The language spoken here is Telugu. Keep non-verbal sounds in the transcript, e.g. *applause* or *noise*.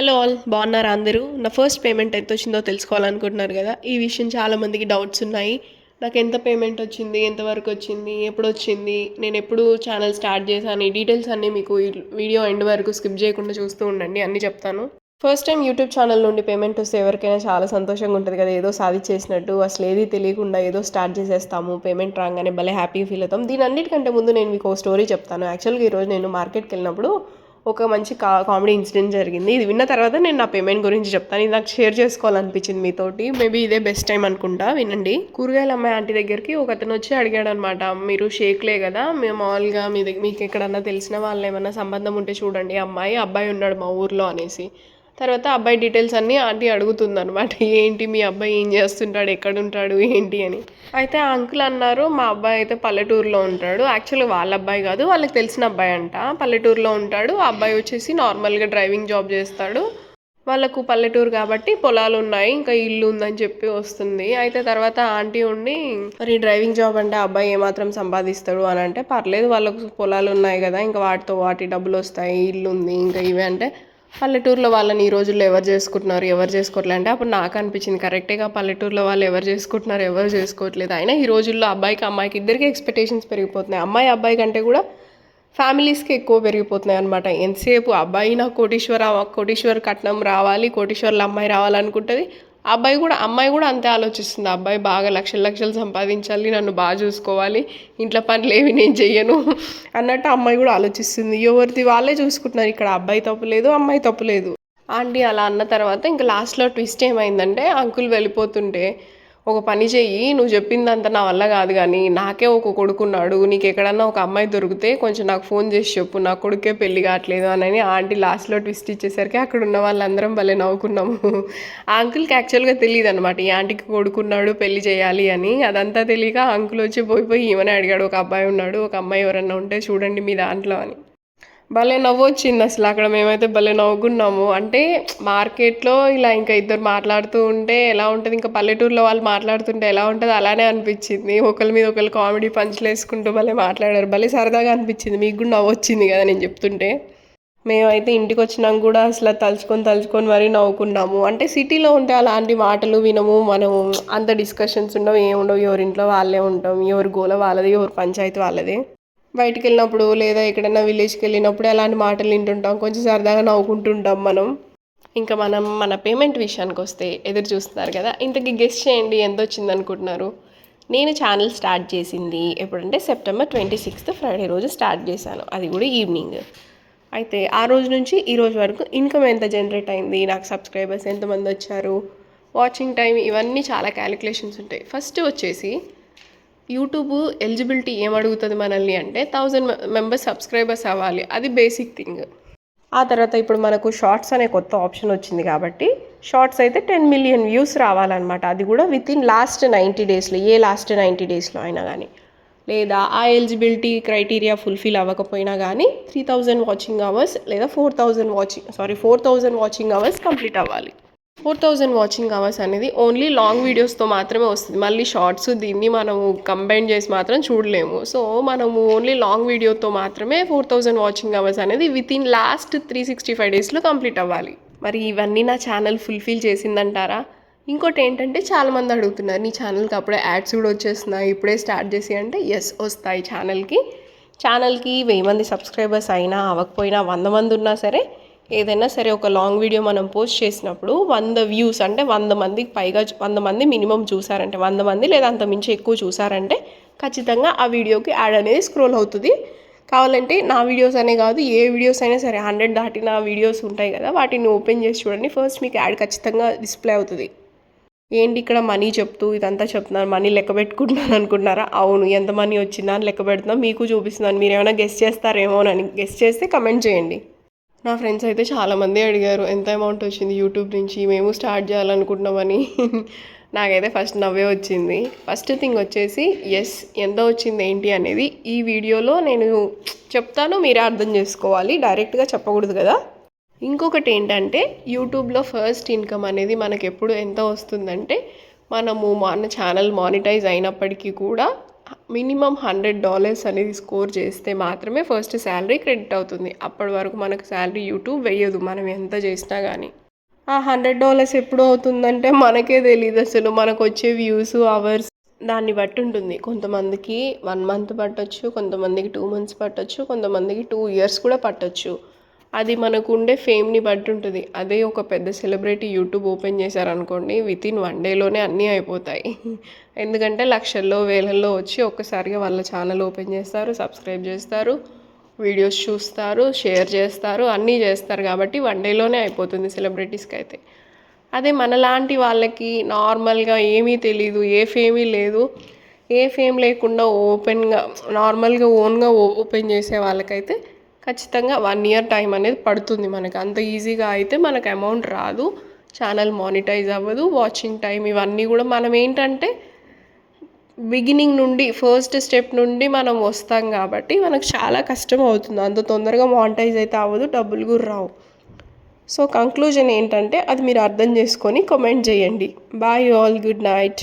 హలో ఆల్ బాగున్నారా అందరూ? నా ఫస్ట్ పేమెంట్ ఎంత వచ్చిందో తెలుసుకోవాలనుకుంటున్నారు కదా. ఈ విషయం చాలామందికి డౌట్స్ ఉన్నాయి. నాకు ఎంత పేమెంట్ వచ్చింది ఎంతవరకు వచ్చింది ఎప్పుడు వచ్చింది నేను ఎప్పుడు ఛానల్ స్టార్ట్ చేశాను ఈ డీటెయిల్స్ అన్నీ మీకు వీడియో ఎండ్ వరకు స్కిప్ చేయకుండా చూస్తూ ఉండండి అన్నీ చెప్తాను. ఫస్ట్ టైం యూట్యూబ్ ఛానల్ నుండి పేమెంట్ వస్తే ఎవరికైనా చాలా సంతోషంగా ఉంటుంది కదా ఏదో సాధించేసినట్టు అసలు ఏది తెలియకుండా ఏదో స్టార్ట్ చేసేస్తాము పేమెంట్ రాగానే భలే హ్యాపీ ఫీల్ అవుతాం. దీని అన్నిటికంటే ముందు నేను మీకు ఒక స్టోరీ చెప్తాను. యాక్చువల్గా ఈరోజు నేను మార్కెట్కి వెళ్ళినప్పుడు ఒక మంచి కా కామెడీ ఇన్సిడెంట్ జరిగింది. ఇది విన్న తర్వాత నేను నా పేమెంట్ గురించి చెప్తాను. ఇది నాకు షేర్ చేసుకోవాలనిపించింది మీతోటి. మేబీ ఇదే బెస్ట్ టైం అనుకుంటా. వినండి. కూరగాయల అమ్మాయి ఆంటీ దగ్గరికి ఒక అతను వచ్చి అడిగాడు అనమాట మీరు షేక్లే కదా మేము మామూలుగా మీ దగ్గర మీకు ఎక్కడన్నా తెలిసిన వాళ్ళు ఏమన్నా సంబంధం ఉంటే చూడండి అమ్మాయి అబ్బాయి ఉన్నాడు మా ఊర్లో అనేసి. తర్వాత అబ్బాయి డీటెయిల్స్ అన్నీ ఆంటీ అడుగుతుందనమాట ఏంటి మీ అబ్బాయి ఏం చేస్తుంటాడు? ఎక్కడ ఉంటాడు ఏంటి అని. అయితే ఆ అంకుల్ అన్నారు మా అబ్బాయి అయితే పల్లెటూరులో ఉంటాడు. యాక్చువల్లీ వాళ్ళ అబ్బాయి కాదు వాళ్ళకి తెలిసిన అబ్బాయి అంట. పల్లెటూరులో ఉంటాడు. ఆ అబ్బాయి వచ్చేసి నార్మల్గా డ్రైవింగ్ జాబ్ చేస్తాడు. వాళ్ళకు పల్లెటూరు కాబట్టి పొలాలు ఉన్నాయి ఇంకా ఇల్లు ఉందని చెప్పి వస్తుంది. అయితే తర్వాత ఆంటీ ఉండి మరి డ్రైవింగ్ జాబ్ అంటే అబ్బాయి ఏమాత్రం సంపాదిస్తాడు? అని అంటే పర్లేదు వాళ్ళకు పొలాలు ఉన్నాయి కదా ఇంకా వాటితో వాటి డబ్బులు వస్తాయి ఇల్లు ఉంది ఇంకా ఇవి అంటే పల్లెటూరులో వాళ్ళని ఈ రోజుల్లో ఎవరు చేసుకుంటున్నారు ఎవరు చేసుకోవట్లేదు అంటే అప్పుడు నాకు అనిపించింది కరెక్ట్గా పల్లెటూరులో వాళ్ళు ఎవరు చేసుకుంటున్నారు ఎవరు చేసుకోవట్లేదు. అయినా ఈ రోజుల్లో అబ్బాయికి అమ్మాయికి ఇద్దరికి ఎక్స్పెక్టేషన్స్ పెరిగిపోతున్నాయి. అమ్మాయి అబ్బాయి కంటే కూడా ఫ్యామిలీస్కి ఎక్కువ పెరిగిపోతున్నాయి అనమాట ఎంతసేపు అబ్బాయి నాకు కోటీశ్వర కోటీశ్వర్ కట్నం రావాలి కోటీశ్వర్ల అమ్మాయి రావాలనుకుంటుంది అబ్బాయి కూడా అమ్మాయి కూడా అంతే ఆలోచిస్తుంది. ఆ అబ్బాయి బాగా లక్షలు లక్షలు సంపాదించాలి నన్ను బాగా చూసుకోవాలి ఇంట్లో పనులు ఏవి నేను చెయ్యను అన్నట్టు అమ్మాయి కూడా ఆలోచిస్తుంది. ఎవరిది వాళ్ళే చూసుకుంటున్నారు. ఇక్కడ అబ్బాయి తప్పు లేదు అమ్మాయి తప్పు లేదు. ఆంటీ అలా అన్న తర్వాత ఇంకా లాస్ట్లో ట్విస్ట్ ఏమైందంటే అంకుల్ వెళ్ళిపోతుంటే ఒక పని చెయ్యి నువ్వు చెప్పిందంతా నా వల్ల కాదు కానీ నాకే ఒక కొడుకున్నాడు నీకు ఎక్కడన్నా ఒక అమ్మాయి దొరికితే కొంచెం నాకు ఫోన్ చేసి చెప్పు నా కొడుకే పెళ్ళి కావట్లేదు అని ఆంటీ లాస్ట్లో ట్విస్ట్ ఇచ్చేసరికి అక్కడ ఉన్న వాళ్ళందరం భలే నవ్వుకున్నాము. ఆ అంకుల్కి యాక్చువల్గా తెలియదు అనమాట ఈ ఆంటీకి కొడుకున్నాడు పెళ్ళి చేయాలి అని. అదంతా తెలియక అంకుల్ వచ్చి పోయి పోయి ఈమెనే అడిగాడు ఒక అబ్బాయి ఉన్నాడు ఒక అమ్మాయి ఎవరన్నా ఉంటే చూడండి మీ దాంట్లో అని. భలే నవ్వు వచ్చింది అసలు. అక్కడ మేమైతే భలే నవ్వుకున్నాము. అంటే మార్కెట్లో ఇలా ఇంకా ఇద్దరు మాట్లాడుతూ ఉంటే ఎలా ఉంటుంది? ఇంకా పల్లెటూరులో వాళ్ళు మాట్లాడుతుంటే ఎలా ఉంటుంది? అలానే అనిపించింది. ఒకరి మీద ఒకరు కామెడీ పంచులు వేసుకుంటూ భలే మాట్లాడారు. భలే సరదాగా అనిపించింది. మీకు కూడా నవ్వు వచ్చింది కదా నేను చెప్తుంటే. మేమైతే ఇంటికి వచ్చినాక కూడా అసలు తలుచుకొని తలుచుకొని మరీ నవ్వుకున్నాము. అంటే సిటీలో ఉంటే అలాంటి మాటలు వినము మనము అంత డిస్కషన్స్ ఉండవు ఏముండవు. ఎవరి ఇంట్లో వాళ్ళే ఉంటాం. ఎవరి గోల వాళ్ళది ఎవరి పంచాయతీ వాళ్ళది. బయటికి వెళ్ళినప్పుడు లేదా ఎక్కడైనా విలేజ్కి వెళ్ళినప్పుడు అలాంటి మాటలు వింటుంటాం. కొంచెం సరదాగా నవ్వుకుంటుంటాం మనం. ఇంకా మనం మన పేమెంట్ విషయానికి వస్తే ఎదురు చూస్తున్నారు కదా ఇంతకీ గెస్ట్ చేయండి ఎంత వచ్చింది అనుకుంటున్నారు నేను ఛానల్ స్టార్ట్ చేసింది ఎప్పుడంటే సెప్టెంబర్ ట్వంటీ సిక్స్త్ ఫ్రైడే రోజు స్టార్ట్ చేశాను. అది కూడా ఈవినింగ్ అయితే ఆ రోజు నుంచి ఈ రోజు వరకు ఇన్కమ్ ఎంత జనరేట్ అయింది నాకు సబ్స్క్రైబర్స్ ఎంతమంది వచ్చారు వాచింగ్ టైం ఇవన్నీ చాలా క్యాలిక్యులేషన్స్ ఉంటాయి. ఫస్ట్ వచ్చేసి యూట్యూబ్ ఎలిజిబిలిటీ ఏం అడుగుతుంది మనల్ని అంటే థౌజండ్ మెంబర్స్ సబ్స్క్రైబర్స్ అవ్వాలి. అది బేసిక్ థింగ్. ఆ తర్వాత ఇప్పుడు మనకు షార్ట్స్ అనే కొత్త ఆప్షన్ వచ్చింది కాబట్టి షార్ట్స్ అయితే టెన్ మిలియన్ వ్యూస్ రావాలన్నమాట. అది కూడా విత్ ఇన్ లాస్ట్ నైంటీ డేస్లో ఏ లాస్ట్ నైంటీ డేస్లో అయినా కానీ లేదా ఆ ఎలిజిబిలిటీ క్రైటీరియా ఫుల్ఫిల్ అవ్వకపోయినా కానీ త్రీ థౌజండ్ వాచింగ్ అవర్స్ లేదా four thousand watching sorry four thousand watching hours complete అవ్వాలి. ఫోర్ థౌజండ్ వాచింగ్ అవర్స్ అనేది ఓన్లీ లాంగ్ వీడియోస్తో మాత్రమే వస్తుంది. మళ్ళీ షార్ట్స్ దీన్ని మనము కంబైన్ చేసి మాత్రం చూడలేము. సో మనము ఓన్లీ లాంగ్ వీడియోతో మాత్రమే ఫోర్ థౌజండ్ వాచింగ్ అవర్స్ అనేది within last three sixty five డేస్లో కంప్లీట్ అవ్వాలి. మరి ఇవన్నీ నా ఛానల్ ఫుల్ఫిల్ చేసిందంటారా? ఇంకోటి ఏంటంటే చాలామంది అడుగుతున్నారు నీ ఛానల్కి అప్పుడే యాడ్స్ కూడా వచ్చేస్తున్నాయి ఇప్పుడే స్టార్ట్ చేసి అంటే ఎస్ వస్తాయి ఛానల్కి. ఛానల్కి వెయ్యి మంది సబ్స్క్రైబర్స్ అయినా అవ్వకపోయినా వంద మంది ఉన్నా సరే ఏదైనా సరే ఒక లాంగ్ వీడియో మనం పోస్ట్ చేసినప్పుడు వంద వ్యూస్ అంటే వంద మందికి పైగా వంద మంది మినిమం చూసారంటే వంద మంది లేదా అంత మించి ఎక్కువ చూసారంటే ఖచ్చితంగా ఆ వీడియోకి యాడ్ అనేది స్క్రోల్ అవుతుంది. కావాలంటే నా వీడియోస్ అనే కాదు ఏ వీడియోస్ అయినా సరే హండ్రెడ్ దాటిన వీడియోస్ ఉంటాయి కదా వాటిని ఓపెన్ చేసి చూడండి. ఫస్ట్ మీకు యాడ్ ఖచ్చితంగా డిస్ప్లే అవుతుంది. ఏంటి ఇక్కడ మనీ చెప్తూ ఇదంతా చెప్తున్నారు మనీ లెక్క పెట్టుకుంటున్నాను అనుకుంటున్నారా? అవును ఎంత మనీ వచ్చిందా అని లెక్క పెడుతున్నాం మీకు చూపిస్తున్నాను. మీరు ఏమైనా గెస్ట్ చేస్తారేమోనని గెస్ట్ చేస్తే కమెంట్ చేయండి. నా ఫ్రెండ్స్ అయితే చాలామంది అడిగారు ఎంత అమౌంట్ వచ్చింది యూట్యూబ్ నుంచి? మేము స్టార్ట్ చేయాలనుకుంటున్నామని. *laughs* నాకైతే ఫస్ట్ నవ్వే వచ్చింది. ఫస్ట్ థింగ్ వచ్చేసి ఎస్ ఎంత వచ్చింది ఏంటి? అనేది ఈ వీడియోలో నేను చెప్తాను మీరే అర్థం చేసుకోవాలి. డైరెక్ట్గా చెప్పకూడదు కదా. ఇంకొకటి ఏంటంటే యూట్యూబ్లో ఫస్ట్ ఇన్కమ్ అనేది మనకు ఎప్పుడు ఎంత వస్తుందంటే మనము మన ఛానల్ మానిటైజ్ అయినప్పటికీ కూడా మినిమం హండ్రెడ్ డాలర్స్ అనేది స్కోర్ చేస్తే మాత్రమే ఫస్ట్ శాలరీ క్రెడిట్ అవుతుంది. అప్పటి వరకు మనకు శాలరీ యూట్యూబ్ వేయదు. మనం ఎంత చేసినా కానీ ఆ హండ్రెడ్ డాలర్స్ ఎప్పుడు అవుతుందంటే మనకే తెలియదు అసలు. మనకు వచ్చే వ్యూస్ అవర్స్ దాన్ని బట్టి ఉంటుంది. కొంతమందికి వన్ మంత్ పట్టొచ్చు కొంతమందికి టూ మంత్స్ పట్టొచ్చు కొంతమందికి టూ ఇయర్స్ కూడా పట్టొచ్చు. అది మనకు ఉండే ఫేమ్ని బట్టి ఉంటుంది. అదే ఒక పెద్ద సెలబ్రిటీ యూట్యూబ్ ఓపెన్ చేశారనుకోండి విత్ ఇన్ వన్ డేలోనే అన్నీ అయిపోతాయి. *laughs* ఎందుకంటే లక్షల్లో వేలల్లో వచ్చి ఒక్కసారిగా వాళ్ళ ఛానల్ ఓపెన్ చేస్తారు సబ్స్క్రైబ్ చేస్తారు వీడియోస్ చూస్తారు షేర్ చేస్తారు అన్నీ చేస్తారు కాబట్టి వన్ డేలోనే అయిపోతుంది సెలబ్రిటీస్కి అయితే అదే మనలాంటి వాళ్ళకి నార్మల్గా ఏమీ తెలీదు ఏ ఫేమీ లేదు ఏ ఫేమ్ లేకుండా ఓపెన్గా నార్మల్గా ఓన్గా ఓపెన్ చేసే వాళ్ళకైతే ఖచ్చితంగా వన్ ఇయర్ టైం అనేది పడుతుంది మనకి. అంత ఈజీగా అయితే మనకు అమౌంట్ రాదు. ఛానల్ మానిటైజ్ అవ్వదు. వాచింగ్ టైం ఇవన్నీ కూడా మనం ఏంటంటే బిగినింగ్ నుండి ఫస్ట్ స్టెప్ నుండి మనం వస్తాం కాబట్టి మనకు చాలా కష్టం అవుతుంది. అంత తొందరగా మానిటైజ్ అయితే అవ్వదు. డబ్బులు కూడా రావు. సో కంక్లూజన్ ఏంటంటే అది మీరు అర్థం చేసుకొని కమెంట్ చేయండి. Bye all good night